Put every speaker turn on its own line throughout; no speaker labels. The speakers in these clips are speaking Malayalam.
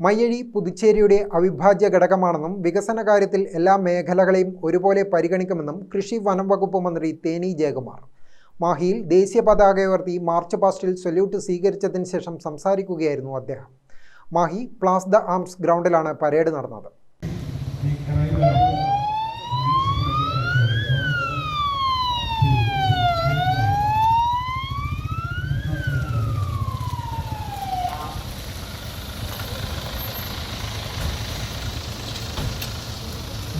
മയ്യഴി പുതുച്ചേരിയുടെ അവിഭാജ്യ ഘടകമാണെന്നും വികസന കാര്യത്തിൽ എല്ലാ മേഖലകളെയും ഒരുപോലെ പരിഗണിക്കുമെന്നും കൃഷി വനം വകുപ്പ് മന്ത്രി തേനി ജയകുമാർ. മാഹിയിൽ ദേശീയ പതാക ഉയർത്തി മാർച്ച് പാസ്റ്റിൽ സൊല്യൂട്ട് സ്വീകരിച്ചതിന് ശേഷം സംസാരിക്കുകയായിരുന്നു അദ്ദേഹം. മാഹി പ്ലാസ് ദ ആംസ് ഗ്രൗണ്ടിലാണ് പരേഡ് നടന്നത്.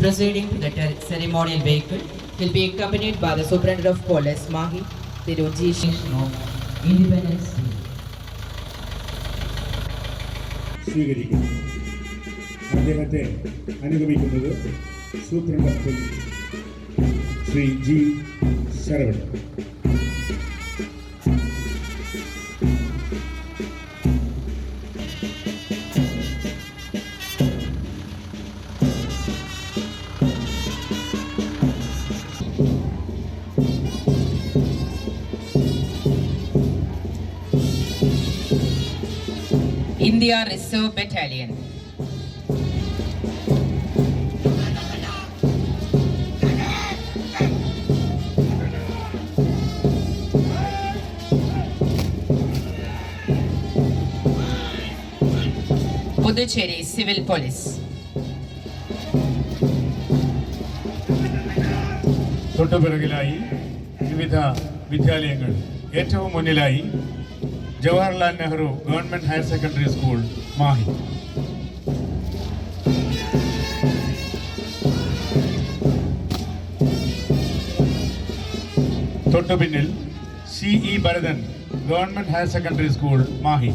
Proceeding to the ceremonial vehicle will be accompanied by the Superintendent of Police, Mahi, Tiruji of Independence Day.
സ്വീകരിക്കും അദ്ദേഹത്തെ അനുഗമിക്കുന്നത് superintendent Shri G Saravan
India Reserve Battalion. Puducherry Civil Police.
തൊട്ടുപിറകിലായി വിവിധ വിദ്യാലയങ്ങൾ ഏറ്റവും മുന്നിലായി Jawaharlal Nehru government higher secondary school Mahe. തൊട്ടുപിന്നിൽ C E Bharathan government higher secondary school Mahe.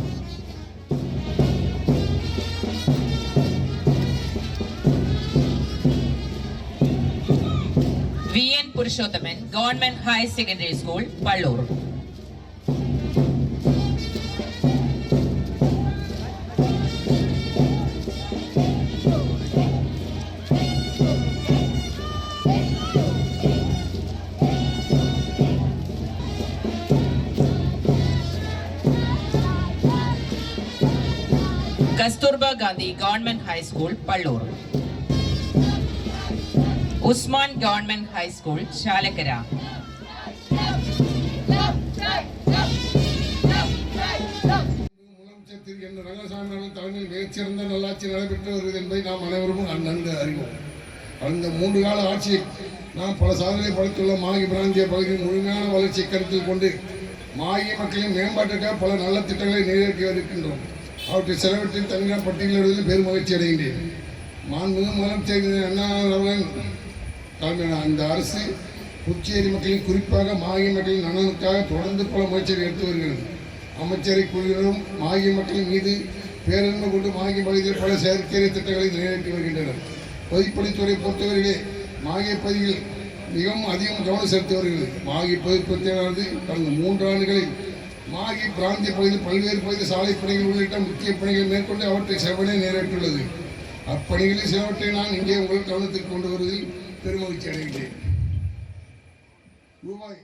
V N Purushothaman government higher secondary school Kasturba Gandhi Government High School, Pallur. Usman Government High School, Chalakara.
முதலமைச்சர் என் ரங்கசாமி அவர்கள் தலைமையில் மிகச்சிறந்த நல்லாட்சி நடைபெற்று வருகிறது என்பதை நாம் அனைவரும் நன்கு அறிவோம் அந்த மூன்று கால ஆட்சியில் நாம் பல சாதனை படைத்துள்ள மாகி பிராந்திய பகுதியின் முழுமையான வளர்ச்சியை கருத்தில் கொண்டு மாகி மக்களின் மேம்பாட்டுக்காக பல நல்ல திட்டங்களை நிறைவேற்றி வருகின்றோம் அவற்றை செலவிட்டு தனியார் பட்டியலிடுவதில் பெரும் மகிழ்ச்சி அடைகின்றேன். மாண்புமிகு முதலமைச்சர் அண்ணா அவர்கள் தலைமையிலான அந்த அரசு புதுச்சேரி மக்களின் குறிப்பாக மாகி மக்களின் நலனுக்காக தொடர்ந்து பல முயற்சிகள் எடுத்து வருகிறது. அமைச்சரை குழுவினரும் மாகி மக்களின் மீது பேரன்பு கொண்டு மாகி பகுதியில் பல செயற்கை திட்டங்களை நிறைவேற்றி வருகின்றனர். பொதுப்பணித்துறை பொறுத்தவரையிலே மாகி பகுதியில் மிகவும் அதிகம் கவனம் செலுத்தி வருகிறது. மாகி பொதுப்பணியானது கடந்த மூன்று ஆண்டுகளில் மாகி பிராந்திய பகுதியில் பல்வேறு பகுதி சாலை பணிகள் உள்ளிட்ட முக்கிய பணிகளை மேற்கொண்டு அவற்றை செவனே நிறைவேற்றியுள்ளது அப்பணிகளில் சிலவற்றை நான் இங்கே உங்கள் கவனத்திற்கு கொண்டு வருவதில் பெருமகிழ்ச்சி அடைகின்றேன் ரூபாய்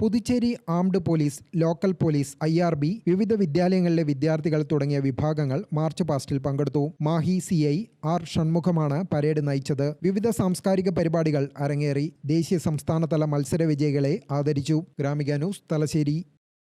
Puducherry armed police local police I R B വിവിധ വിദ്യാലയങ്ങളിലെ വിദ്യാർത്ഥികൾ തുടങ്ങിയ വിഭാഗങ്ങൾ മാർച്ച് പാസ്റ്റിൽ പങ്കെടുത്തു മാഹി സി ഐ ആർ ഷൺമുഖമാണ് പരേഡ് നയിച്ചത് വിവിധ സാംസ്കാരിക പരിപാടികൾ അരങ്ങേറി ദേശീയ സംസ്ഥാനതല മത്സര വിജയികളെ ആദരിച്ചു ഗ്രാമിക ന്യൂസ് തലശ്ശേരി